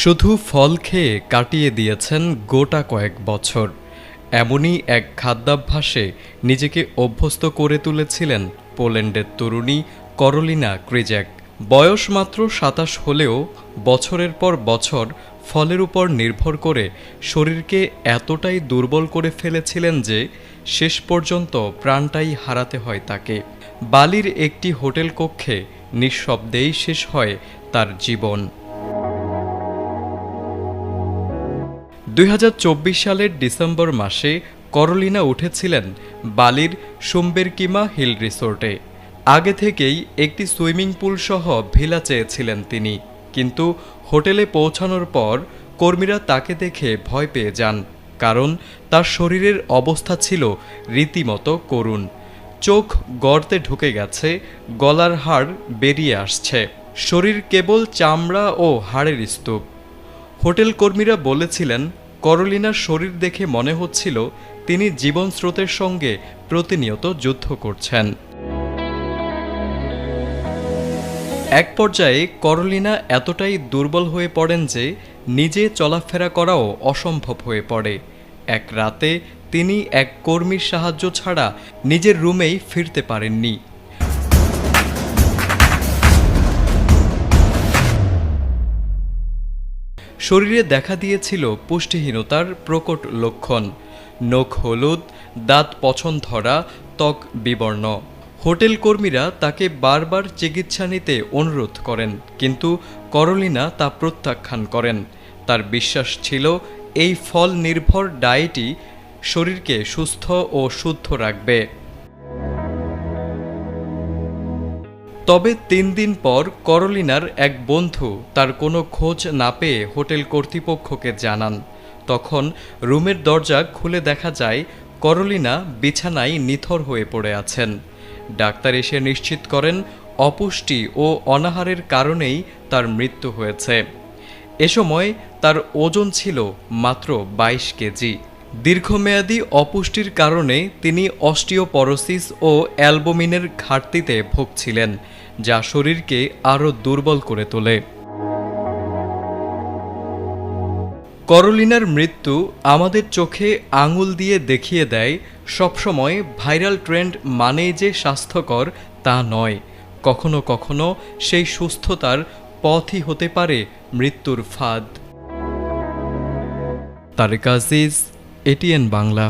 শুধু ফল খেয়ে কাটিয়ে দিয়েছেন গোটা কয়েক বছর। এমনই এক খাদ্যাভ্যাসে নিজেকে অভ্যস্ত করে তুলেছিলেন পোল্যান্ডের তরুণী করলিনা ক্রিজ্যাক। বয়স মাত্র সাতাশ হলেও বছরের পর বছর ফলের উপর নির্ভর করে শরীরকে এতটাই দুর্বল করে ফেলেছিলেন যে শেষ পর্যন্ত প্রাণটাই হারাতে হয় তাকে। বালির একটি হোটেল কক্ষে নিঃশব্দেই শেষ হয় তার জীবন। দুই হাজার চব্বিশ সালের ডিসেম্বর মাসে করলিনা উঠেছিলেন বালির সুম্বেরকিমা হিল রিসোর্টে। আগে থেকেই একটি সুইমিং পুল সহ ভিলা চেয়েছিলেন তিনি, কিন্তু হোটেলে পৌঁছানোর পর কর্মীরা তাকে দেখে ভয় পেয়ে যান, কারণ তার শরীরের অবস্থা ছিল রীতিমতো করুণ। চোখ গর্তে ঢুকে গেছে, গলার হাড় বেরিয়ে আসছে, শরীর কেবল চামড়া ও হাড়ের স্তূপ। হোটেল কর্মীরা বলেছিলেন করলিনার শরীর দেখে মনে হচ্ছিল তিনি জীবন স্রোতের সঙ্গে প্রতিনিয়ত যুদ্ধ করছেন। এক পর্যায়ে করলিনা এতটাই দুর্বল হয়ে পড়েন যে নিজে চলাফেরা করাও অসম্ভব হয়ে পড়ে। এক রাতে তিনি এক কর্মীর সাহায্য ছাড়া নিজের রুমেই ফিরতে পারেননি। শরীরে দেখা দিয়েছিল পুষ্টিহীনতার প্রকট লক্ষণ। নখ হলুদ, দাঁত পছন ধরা ত্বক বিবর্ণ। হোটেল কর্মীরা তাকে বারবার চিকিৎসা নিতে অনুরোধ করেন, কিন্তু করলিনা তা প্রত্যাখ্যান করেন। তার বিশ্বাস ছিল, এই ফল নির্ভর ডায়েটই শরীরকে সুস্থ ও শুদ্ধ রাখবে। তবে তিন দিন পর করলিনার এক বন্ধু তার কোনো খোঁজ না পেয়ে হোটেল কর্তৃপক্ষকে জানান। তখন রুমের দরজা খুলে দেখা যায় করলিনা বিছানায় নিথর হয়ে পড়ে আছেন। ডাক্তার এসে নিশ্চিত করেন অপুষ্টি ও অনাহারের কারণেই তার মৃত্যু হয়েছে। এ সময় তার ওজন ছিল মাত্র বাইশ কেজি। দীর্ঘমেয়াদী অপুষ্টির কারণে তিনি অস্টিওপরোসিস ও অ্যালবুমিনের ঘাটতিতে ভুগছিলেন, যা শরীরকে আরও দুর্বল করে তোলে। করলিনার মৃত্যু আমাদের চোখে আঙুল দিয়ে দেখিয়ে দেয়, সবসময় ভাইরাল ট্রেন্ড মানেই যে স্বাস্থ্যকর তা নয়। কখনো কখনো সেই সুস্থতার পথই হতে পারে মৃত্যুর ফাঁদ। তারেক আজিজ এটিএন বাংলা।